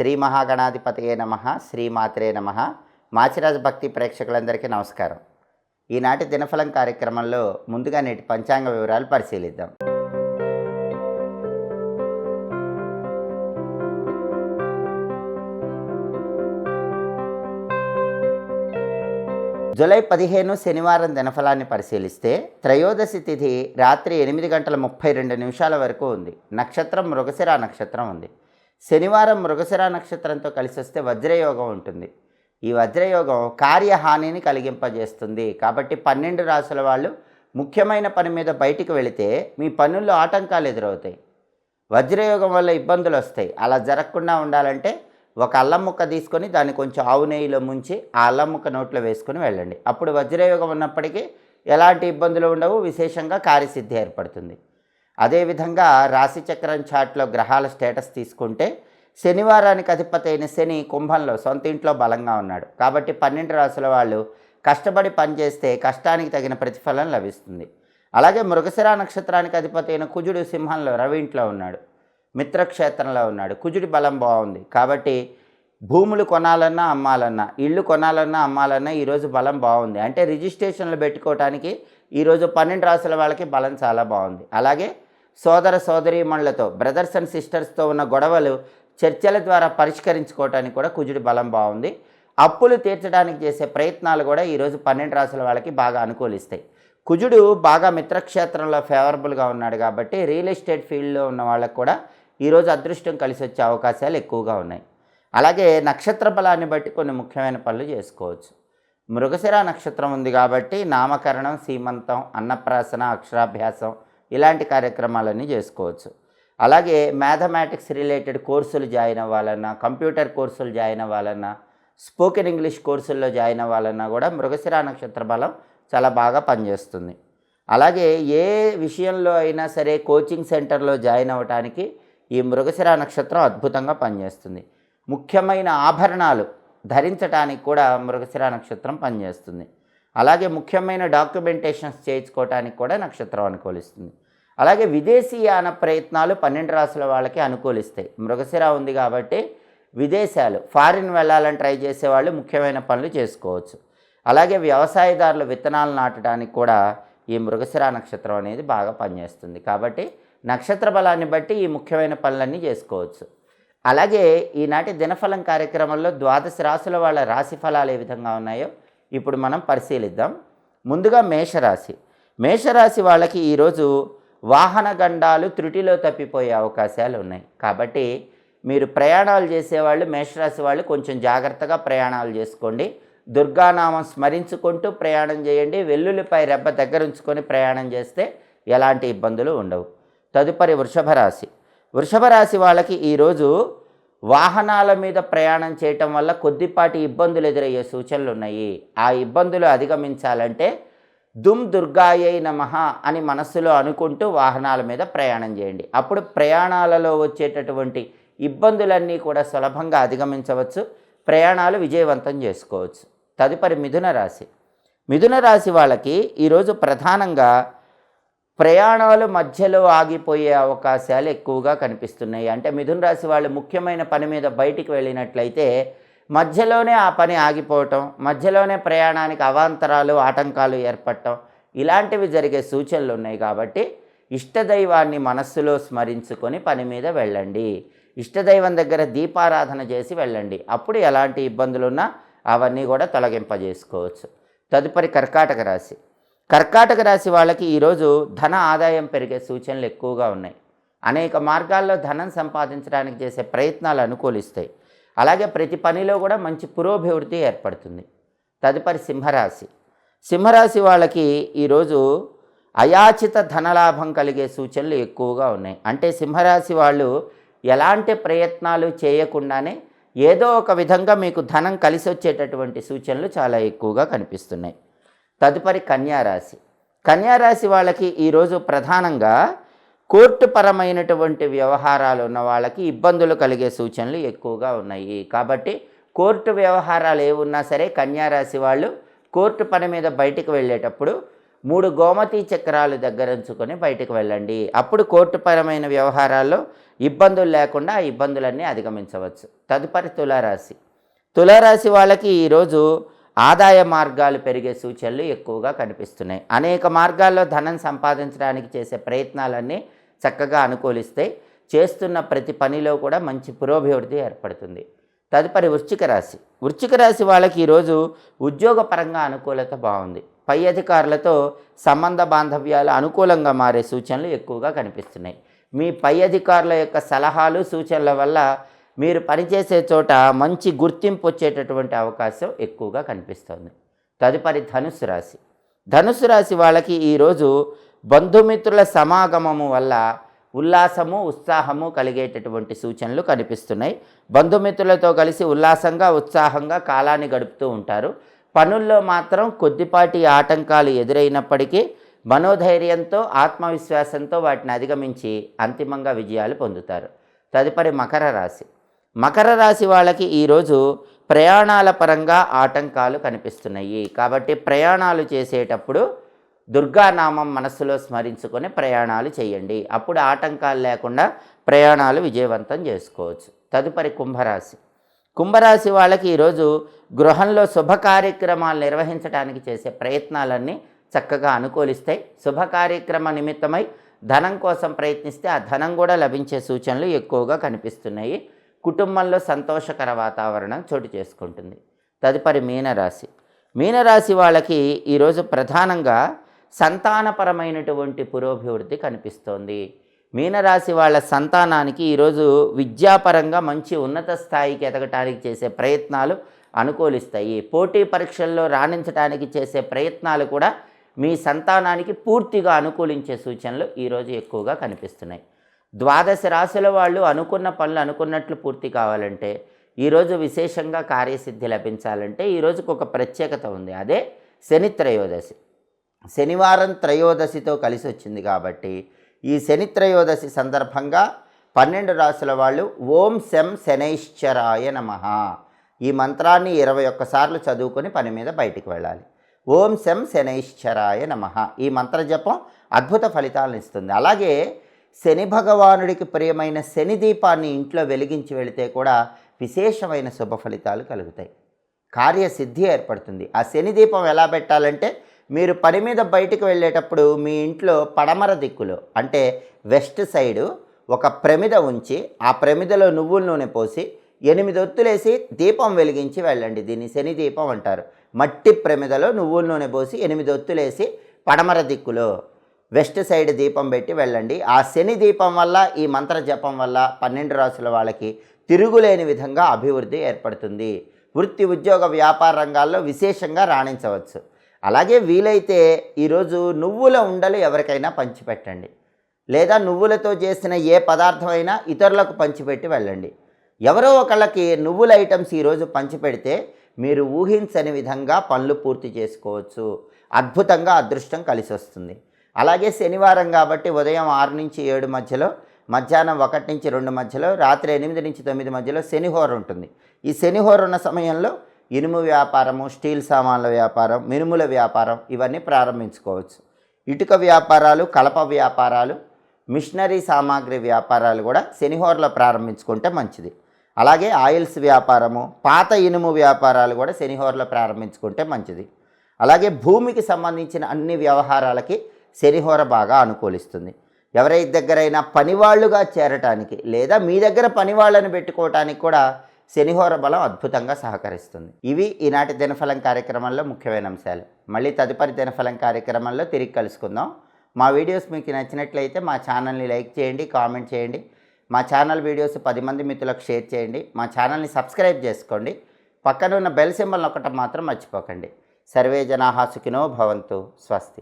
శ్రీ మహాగణాధిపతయే నమ శ్రీమాత్రే నమ. మాచిరాజ భక్తి ప్రేక్షకులందరికీ నమస్కారం. ఈనాటి దినఫలం కార్యక్రమంలో ముందుగా నేటి పంచాంగ వివరాలు పరిశీలిద్దాం. జూలై పదిహేను శనివారం దినఫలాన్ని పరిశీలిస్తే త్రయోదశి తిథి రాత్రి ఎనిమిది గంటల ముప్పై రెండు నిమిషాల వరకు ఉంది. నక్షత్రం మృగశిర నక్షత్రం ఉంది. శనివారం మృగశిర నక్షత్రంతో కలిసి వస్తే వజ్రయోగం ఉంటుంది. ఈ వజ్రయోగం కార్యహానిని కలిగింపజేస్తుంది. కాబట్టి పన్నెండు రాసుల వాళ్ళు ముఖ్యమైన పని మీద బయటికి వెళితే మీ పనుల్లో ఆటంకాలు ఎదురవుతాయి. వజ్రయోగం వల్ల ఇబ్బందులు వస్తాయి. అలా జరగకుండా ఉండాలంటే ఒక అల్లం ముక్క తీసుకొని దాన్ని కొంచెం ఆవు నెయ్యిలో ముంచి ఆ అల్లం ముక్క నోట్లో వేసుకొని వెళ్ళండి. అప్పుడు వజ్రయోగం ఉన్నప్పటికీ ఎలాంటి ఇబ్బందులు ఉండవు. విశేషంగా కార్యసిద్ధి ఏర్పడుతుంది. అదేవిధంగా రాశిచక్రం చాట్లో గ్రహాల స్టేటస్ తీసుకుంటే శనివారానికి అధిపతి అయిన శని కుంభంలో సొంత ఇంట్లో బలంగా ఉన్నాడు. కాబట్టి పన్నెండు రాసుల వాళ్ళు కష్టపడి పనిచేస్తే కష్టానికి తగిన ప్రతిఫలం లభిస్తుంది. అలాగే మృగశిర నక్షత్రానికి అధిపతి అయిన కుజుడు సింహంలో రవి ఇంట్లో ఉన్నాడు. మిత్రక్షేత్రంలో ఉన్నాడు. కుజుడి బలం బాగుంది. కాబట్టి భూములు కొనాలన్నా అమ్మాలన్నా ఇల్లు కొనాలన్నా అమ్మాలన్నా ఈరోజు బలం బాగుంది. అంటే రిజిస్ట్రేషన్లు పెట్టుకోవడానికి ఈరోజు పన్నెండు రాసుల వాళ్ళకి బలం చాలా బాగుంది. అలాగే సోదర సోదరీమణులతో బ్రదర్స్ అండ్ సిస్టర్స్తో ఉన్న గొడవలు చర్చల ద్వారా పరిష్కరించుకోవటానికి కూడా కుజుడి బలం బాగుంది. అప్పులు తీర్చడానికి చేసే ప్రయత్నాలు కూడా ఈరోజు పన్నెండు రాసుల వాళ్ళకి బాగా అనుకూలిస్తాయి. కుజుడు బాగా మిత్రక్షేత్రంలో ఫేవరబుల్గా ఉన్నాడు కాబట్టి రియల్ ఎస్టేట్ ఫీల్డ్లో ఉన్న వాళ్ళకు కూడా ఈరోజు అదృష్టం కలిసి వచ్చే అవకాశాలు ఎక్కువగా ఉన్నాయి. అలాగే నక్షత్ర బలాన్ని బట్టి కొన్ని ముఖ్యమైన పనులు చేసుకోవచ్చు. మృగశిర నక్షత్రం ఉంది కాబట్టి నామకరణం సీమంతం అన్నప్రాసన అక్షరాభ్యాసం ఇలాంటి కార్యక్రమాలన్నీ చేసుకోవచ్చు. అలాగే మ్యాథమెటిక్స్ రిలేటెడ్ కోర్సులు జాయిన్ అవ్వాలన్నా కంప్యూటర్ కోర్సులు జాయిన్ అవ్వాలన్నా స్పోకెన్ ఇంగ్లీష్ కోర్సుల్లో జాయిన్ అవ్వాలన్నా కూడా మృగశిర నక్షత్ర బలం చాలా బాగా పనిచేస్తుంది. అలాగే ఏ విషయంలో అయినా సరే కోచింగ్ సెంటర్లో జాయిన్ అవ్వడానికి ఈ మృగశిర నక్షత్రం అద్భుతంగా పనిచేస్తుంది. ముఖ్యమైన ఆభరణాలు ధరించడానికి కూడా మృగశిర నక్షత్రం పనిచేస్తుంది. అలాగే ముఖ్యమైన డాక్యుమెంటేషన్స్ చేయించుకోవడానికి కూడా నక్షత్రం అనుకూలిస్తుంది. అలాగే విదేశీయాన ప్రయత్నాలు పన్నెండు రాసుల వాళ్ళకి అనుకూలిస్తాయి. మృగశిర ఉంది కాబట్టి విదేశాలు ఫారిన్ వెళ్ళాలని ట్రై చేసేవాళ్ళు ముఖ్యమైన పనులు చేసుకోవచ్చు. అలాగే వ్యవసాయదారులు విత్తనాలు నాటడానికి కూడా ఈ మృగశిర నక్షత్రం అనేది బాగా పనిచేస్తుంది. కాబట్టి నక్షత్ర బలాన్ని బట్టి ఈ ముఖ్యమైన పనులన్నీ చేసుకోవచ్చు. అలాగే ఈనాటి దినఫలం కార్యక్రమంలో ద్వాదశ రాశుల వాళ్ళ రాశి ఫలాలు ఏ విధంగా ఉన్నాయో ఇప్పుడు మనం పరిశీలిద్దాం. ముందుగా మేషరాశి. మేషరాశి వాళ్ళకి ఈరోజు వాహన గండాలు త్రుటిలో తప్పిపోయే అవకాశాలు ఉన్నాయి. కాబట్టి మీరు ప్రయాణాలు చేసేవాళ్ళు మేషరాశి వాళ్ళు కొంచెం జాగ్రత్తగా ప్రయాణాలు చేసుకోండి. దుర్గానామం స్మరించుకుంటూ ప్రయాణం చేయండి. వెల్లుల్లిపై రెబ్బ దగ్గర ఉంచుకొని ప్రయాణం చేస్తే ఎలాంటి ఇబ్బందులు ఉండవు. తదుపరి వృషభ రాశి. వృషభ రాశి వాళ్ళకి ఈరోజు వాహనాల మీద ప్రయాణం చేయటం వల్ల కొద్దిపాటి ఇబ్బందులు ఎదురయ్యే సూచనలు ఉన్నాయి. ఆ ఇబ్బందులు అధిగమించాలంటే దుమ్ దుర్గాయై నమః అని మనస్సులో అనుకుంటూ వాహనాల మీద ప్రయాణం చేయండి. అప్పుడు ప్రయాణాలలో వచ్చేటటువంటి ఇబ్బందులన్నీ కూడా సులభంగా అధిగమించవచ్చు. ప్రయాణాలు విజయవంతం చేసుకోవచ్చు. తదుపరి మిథున రాశి. మిథున రాశి వాళ్ళకి ఈరోజు ప్రధానంగా ప్రయాణాలు మధ్యలో ఆగిపోయే అవకాశాలు ఎక్కువగా కనిపిస్తున్నాయి. అంటే మిథున రాశి వాళ్ళు ముఖ్యమైన పని మీద బయటికి వెళ్ళినట్లయితే మధ్యలోనే ఆ పని ఆగిపోవటం మధ్యలోనే ప్రయాణానికి అవాంతరాలు ఆటంకాలు ఏర్పడటం ఇలాంటివి జరిగే సూచనలు ఉన్నాయి కాబట్టి ఇష్టదైవాన్ని మనస్సులో స్మరించుకొని పని మీద వెళ్ళండి. ఇష్టదైవం దగ్గర దీపారాధన చేసి వెళ్ళండి. అప్పుడు ఎలాంటి ఇబ్బందులున్నా అవన్నీ కూడా తొలగింపజేసుకోవచ్చు. తదుపరి కర్కాటక రాశి. కర్కాటక రాశి వాళ్ళకి ఈరోజు ధన ఆదాయం పెరిగే సూచనలు ఎక్కువగా ఉన్నాయి. అనేక మార్గాల్లో ధనం సంపాదించడానికి చేసే ప్రయత్నాలు అనుకూలిస్తాయి. అలాగే ప్రతి పనిలో కూడా మంచి పురోభివృద్ధి ఏర్పడుతుంది. తదుపరి సింహరాశి. సింహరాశి వాళ్ళకి ఈరోజు అయాచిత ధనలాభం కలిగే సూచనలు ఎక్కువగా ఉన్నాయి. అంటే సింహరాశి వాళ్ళు ఎలాంటి ప్రయత్నాలు చేయకుండానే ఏదో ఒక విధంగా మీకు ధనం కలిసి వచ్చేటటువంటి సూచనలు చాలా ఎక్కువగా కనిపిస్తున్నాయి. తదుపరి కన్యారాశి. కన్యారాశి వాళ్ళకి ఈరోజు ప్రధానంగా కోర్టు పరమైనటువంటి వ్యవహారాలు ఉన్న వాళ్ళకి ఇబ్బందులు కలిగే సూచనలు ఎక్కువగా ఉన్నాయి. కాబట్టి కోర్టు వ్యవహారాలు ఏ ఉన్నా సరే కన్యారాశి వాళ్ళు కోర్టు పని మీద బయటికి వెళ్ళేటప్పుడు మూడు గోమతి చక్రాలు దగ్గర ఉంచుకొని బయటకు వెళ్ళండి. అప్పుడు కోర్టుపరమైన వ్యవహారాల్లో ఇబ్బందులు లేకుండా ఆ ఇబ్బందులన్నీ అధిగమించవచ్చు. తదుపరి తులారాశి. తులారాశి వాళ్ళకి ఈరోజు ఆదాయ మార్గాలు పెరిగే సూచనలు ఎక్కువగా కనిపిస్తున్నాయి. అనేక మార్గాల్లో ధనం సంపాదించడానికి చేసే ప్రయత్నాలన్నీ చక్కగా అనుకూలిస్తే చేస్తున్న ప్రతి పనిలో కూడా మంచి పురోభివృద్ధి ఏర్పడుతుంది. తదుపరి వృశ్చిక రాశి. వృశ్చిక రాశి వాళ్ళకి ఈరోజు ఉద్యోగపరంగా అనుకూలత బాగుంది. పై అధికారులతో సంబంధ బాంధవ్యాలు అనుకూలంగా మారే సూచనలు ఎక్కువగా కనిపిస్తున్నాయి. మీ పై అధికారుల యొక్క సలహాలు సూచనల వల్ల మీరు పనిచేసే చోట మంచి గుర్తింపు వచ్చేటటువంటి అవకాశం ఎక్కువగా కనిపిస్తుంది. తదుపరి ధనుసు రాశి. ధనుసు రాశి వాళ్ళకి ఈరోజు బంధుమిత్రుల సమాగమము వల్ల ఉల్లాసము ఉత్సాహము కలిగేటటువంటి సూచనలు కనిపిస్తున్నాయి. బంధుమిత్రులతో కలిసి ఉల్లాసంగా ఉత్సాహంగా కాలాన్ని గడుపుతూ ఉంటారు. పనుల్లో మాత్రం కొద్దిపాటి ఆటంకాలు ఎదురైనప్పటికీ మనోధైర్యంతో ఆత్మవిశ్వాసంతో వాటిని అధిగమించి అంతిమంగా విజయాలు పొందుతారు. తదుపరి మకర రాశి. మకర రాశి వాళ్ళకి ఈరోజు ప్రయాణాల పరంగా ఆటంకాలు కనిపిస్తున్నాయి. కాబట్టి ప్రయాణాలు చేసేటప్పుడు దుర్గానామం మనస్సులో స్మరించుకొని ప్రయాణాలు చేయండి. అప్పుడు ఆటంకాలు లేకుండా ప్రయాణాలు విజయవంతం చేసుకోవచ్చు. తదుపరి కుంభరాశి. కుంభరాశి వాళ్ళకి ఈరోజు గృహంలో శుభ కార్యక్రమాలు నిర్వహించడానికి చేసే ప్రయత్నాలన్నీ చక్కగా అనుకూలిస్తాయి. శుభ కార్యక్రమ నిమిత్తమై ధనం కోసం ప్రయత్నిస్తే ఆ ధనం కూడా లభించే సూచనలు ఎక్కువగా కనిపిస్తున్నాయి. కుటుంబంలో సంతోషకర వాతావరణం చోటు చేసుకుంటుంది. తదుపరి మీనరాశి. మీనరాశి వాళ్ళకి ఈరోజు ప్రధానంగా సంతానపరమైనటువంటి పురోభివృద్ధి కనిపిస్తోంది. మీనరాశి వాళ్ళ సంతానానికి ఈరోజు విద్యాపరంగా మంచి ఉన్నత స్థాయికి ఎదగటానికి చేసే ప్రయత్నాలు అనుకూలిస్తాయి. పోటీ పరీక్షల్లో రాణించడానికి చేసే ప్రయత్నాలు కూడా మీ సంతానానికి పూర్తిగా అనుకూలించే సూచనలు ఈరోజు ఎక్కువగా కనిపిస్తున్నాయి. ద్వాదశ రాశుల వాళ్ళు అనుకున్న పనులు అనుకున్నట్లు పూర్తి కావాలంటే ఈరోజు విశేషంగా కార్యసిద్ధి లభించాలంటే ఈరోజుకు ఒక ప్రత్యేకత ఉంది. అదే శని త్రయోదశి. శనివారం త్రయోదశితో కలిసి వచ్చింది కాబట్టి ఈ శని త్రయోదశి సందర్భంగా పన్నెండు రాసుల వాళ్ళు ఓం శం శనైశ్చరాయ నమ. ఈ మంత్రాన్ని ఇరవై ఒక్కసార్లు చదువుకొని పని మీద బయటికి వెళ్ళాలి. ఓం శం శనైశ్చరాయ నమ. ఈ మంత్ర జపం అద్భుత ఫలితాలను ఇస్తుంది. అలాగే శని భగవానుడికి ప్రియమైన శని దీపాన్ని ఇంట్లో వెలిగించి వెళితే కూడా విశేషమైన శుభ ఫలితాలు కలుగుతాయి. కార్యసిద్ధి ఏర్పడుతుంది. ఆ శని దీపం ఎలా పెట్టాలంటే మీరు పని మీద బయటకు వెళ్ళేటప్పుడు మీ ఇంట్లో పడమర దిక్కులో అంటే వెస్ట్ సైడు ఒక ప్రమిద ఉంచి ఆ ప్రమిదలో నువ్వుల నూనె పోసి ఎనిమిది ఒత్తులేసి దీపం వెలిగించి వెళ్ళండి. దీన్ని శని దీపం అంటారు. మట్టి ప్రమిదలో నువ్వుల నూనె పోసి ఎనిమిది ఒత్తులేసి పడమర దిక్కులో వెస్ట్ సైడ్ దీపం పెట్టి వెళ్ళండి. ఆ శని దీపం వల్ల ఈ మంత్ర జపం వల్ల పన్నెండు రాసుల వాళ్ళకి తిరుగులేని విధంగా అభివృద్ధి ఏర్పడుతుంది. వృత్తి ఉద్యోగ వ్యాపార రంగాల్లో విశేషంగా రాణించవచ్చు. అలాగే వీలైతే ఈరోజు నువ్వుల ఉండలు ఎవరికైనా పంచిపెట్టండి. లేదా నువ్వులతో చేసిన ఏ పదార్థమైనా ఇతరులకు పంచిపెట్టి వెళ్ళండి. ఎవరో ఒకళ్ళకి నువ్వుల ఐటమ్స్ ఈరోజు పంచిపెడితే మీరు ఊహించని విధంగా పనులు పూర్తి చేసుకోవచ్చు. అద్భుతంగా అదృష్టం కలిసి వస్తుంది అలాగే శనివారం కాబట్టి ఉదయం ఆరు నుంచి ఏడు మధ్యలో మధ్యాహ్నం ఒకటి నుంచి రెండు మధ్యలో రాత్రి ఎనిమిది నుంచి తొమ్మిది మధ్యలో శనిహోర ఉంటుంది. ఈ శనిహోర ఉన్న సమయంలో ఇనుము వ్యాపారము స్టీల్ సామాన్ల వ్యాపారం మినుముల వ్యాపారం ఇవన్నీ ప్రారంభించుకోవచ్చు. ఇటుక వ్యాపారాలు కలప వ్యాపారాలు మిషనరీ సామాగ్రి వ్యాపారాలు కూడా శనిహోరలో ప్రారంభించుకుంటే మంచిది. అలాగే ఆయిల్స్ వ్యాపారము పాత ఇనుము వ్యాపారాలు కూడా శనిహోరలో ప్రారంభించుకుంటే మంచిది. అలాగే భూమికి సంబంధించిన అన్ని వ్యవహారాలకి శనిహోర బాగా అనుకూలిస్తుంది. ఎవరి దగ్గరైనా పనివాళ్ళుగా చేరటానికి లేదా మీ దగ్గర పనివాళ్ళని పెట్టుకోవటానికి కూడా శనిహోర బలం అద్భుతంగా సహకరిస్తుంది. ఇవి ఈనాటి దినఫలం కార్యక్రమంలో ముఖ్యమైన అంశాలు. మళ్ళీ తదుపరి దినఫలం కార్యక్రమంలో తిరిగి కలుసుకుందాం. మా వీడియోస్ మీకు నచ్చినట్లయితే మా ఛానల్ని లైక్ చేయండి కామెంట్ చేయండి. మా ఛానల్ వీడియోస్ పది మంది మిత్రులకు షేర్ చేయండి. మా ఛానల్ని సబ్స్క్రైబ్ చేసుకోండి. పక్కన ఉన్న బెల్ సింబల్ ఒకటి మాత్రం మర్చిపోకండి. సర్వే జనాహాసుకినో భవంతు. స్వస్తి.